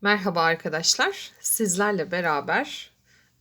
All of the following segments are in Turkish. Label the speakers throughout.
Speaker 1: Merhaba arkadaşlar. Sizlerle beraber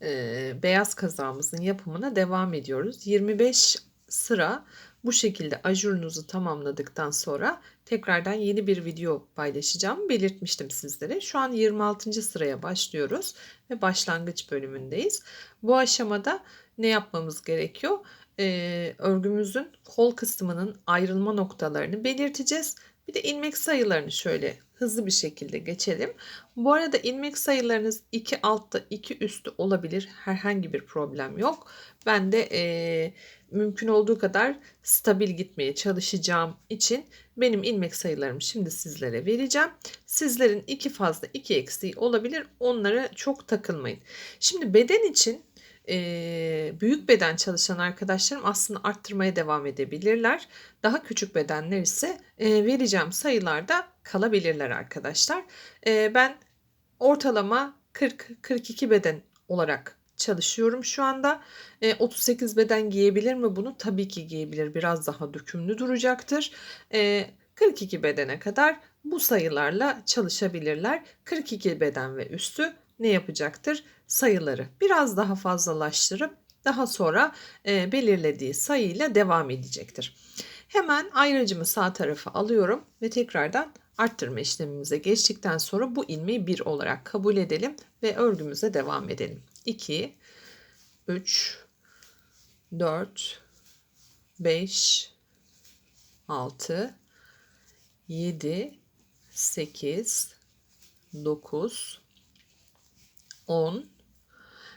Speaker 1: e, beyaz kazağımızın yapımına devam ediyoruz. 25 sıra bu şekilde ajurunuzu tamamladıktan sonra tekrardan yeni bir video paylaşacağım. Belirtmiştim sizlere. Şu an 26. sıraya başlıyoruz ve başlangıç bölümündeyiz. Bu aşamada ne yapmamız gerekiyor? E, örgümüzün kol kısmının ayrılma noktalarını belirteceğiz. Bir de ilmek sayılarını şöyle hızlı bir şekilde geçelim. Bu arada ilmek sayılarınız 2 altta 2 üstü olabilir. Herhangi bir problem yok. Ben de e, mümkün olduğu kadar stabil gitmeye çalışacağım için benim ilmek sayılarımı şimdi sizlere vereceğim. Sizlerin iki fazla iki eksiği olabilir. Onlara çok takılmayın. Şimdi beden için e, büyük beden çalışan arkadaşlarım aslında arttırmaya devam edebilirler. Daha küçük bedenler ise e, vereceğim sayılarda kalabilirler arkadaşlar. E, ben ortalama 40-42 beden olarak çalışıyorum şu anda. E, 38 beden giyebilir mi bunu? Tabii ki giyebilir. Biraz daha dökümlü duracaktır. E, 42 bedene kadar bu sayılarla çalışabilirler. 42 beden ve üstü ne yapacaktır? Sayıları biraz daha fazlalaştırıp daha sonra e, belirlediği sayıyla devam edecektir. Hemen ayracımı sağ tarafa alıyorum ve tekrardan arttırma işlemimize geçtikten sonra bu ilmeği 1 olarak kabul edelim ve örgümüze devam edelim. 2 3 4 5 6 7 8 9 10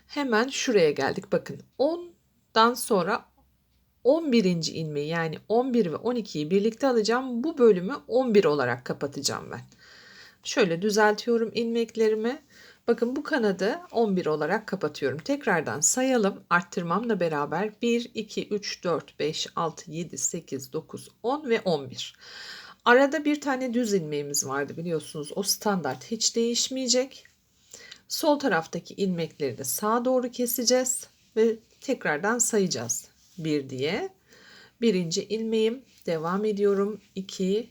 Speaker 1: hemen şuraya geldik. Bakın 10'dan sonra 11. ilmeği yani 11 ve 12'yi birlikte alacağım. Bu bölümü 11 olarak kapatacağım ben. Şöyle düzeltiyorum ilmeklerimi. Bakın bu kanadı 11 olarak kapatıyorum. Tekrardan sayalım arttırmamla beraber 1, 2, 3, 4, 5, 6, 7, 8, 9, 10 ve 11. Arada bir tane düz ilmeğimiz vardı biliyorsunuz. O standart hiç değişmeyecek. Sol taraftaki ilmekleri de sağa doğru keseceğiz ve tekrardan sayacağız. 1 diye. Birinci ilmeğim devam ediyorum. 2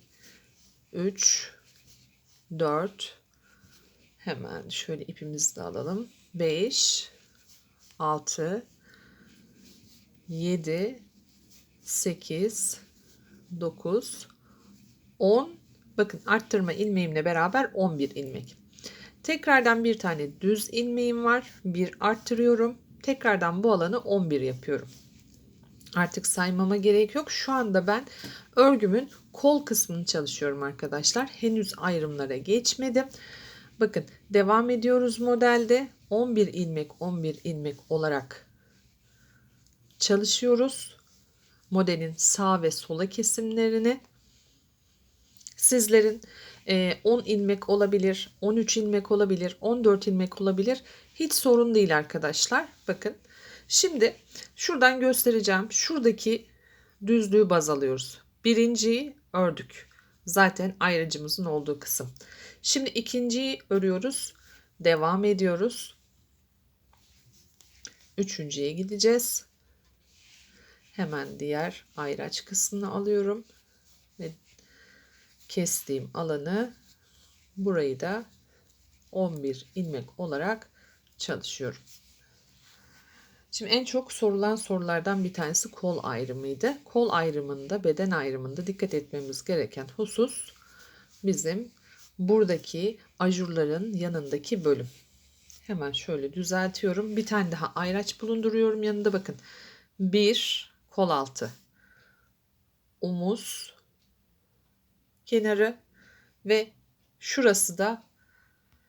Speaker 1: 3 4 hemen şöyle ipimizi de alalım. 5 6 7 8 9 10 bakın arttırma ilmeğimle beraber 11 ilmek. Tekrardan bir tane düz ilmeğim var. Bir arttırıyorum. Tekrardan bu alanı 11 yapıyorum. Artık saymama gerek yok. Şu anda ben örgümün kol kısmını çalışıyorum arkadaşlar. Henüz ayrımlara geçmedim. Bakın devam ediyoruz modelde. 11 ilmek 11 ilmek olarak çalışıyoruz. Modelin sağ ve sola kesimlerini. Sizlerin 10 ilmek olabilir, 13 ilmek olabilir, 14 ilmek olabilir. Hiç sorun değil arkadaşlar. Bakın. Şimdi şuradan göstereceğim. Şuradaki düzlüğü baz alıyoruz. Birinciyi ördük. Zaten ayrıcımızın olduğu kısım. Şimdi ikinciyi örüyoruz. Devam ediyoruz. Üçüncüye gideceğiz. Hemen diğer ayraç kısmını alıyorum ve kestiğim alanı burayı da 11 ilmek olarak çalışıyorum. Şimdi en çok sorulan sorulardan bir tanesi kol ayrımıydı. Kol ayrımında, beden ayrımında dikkat etmemiz gereken husus bizim buradaki ajurların yanındaki bölüm. Hemen şöyle düzeltiyorum. Bir tane daha ayraç bulunduruyorum yanında bakın. Bir kol altı, omuz, kenarı ve şurası da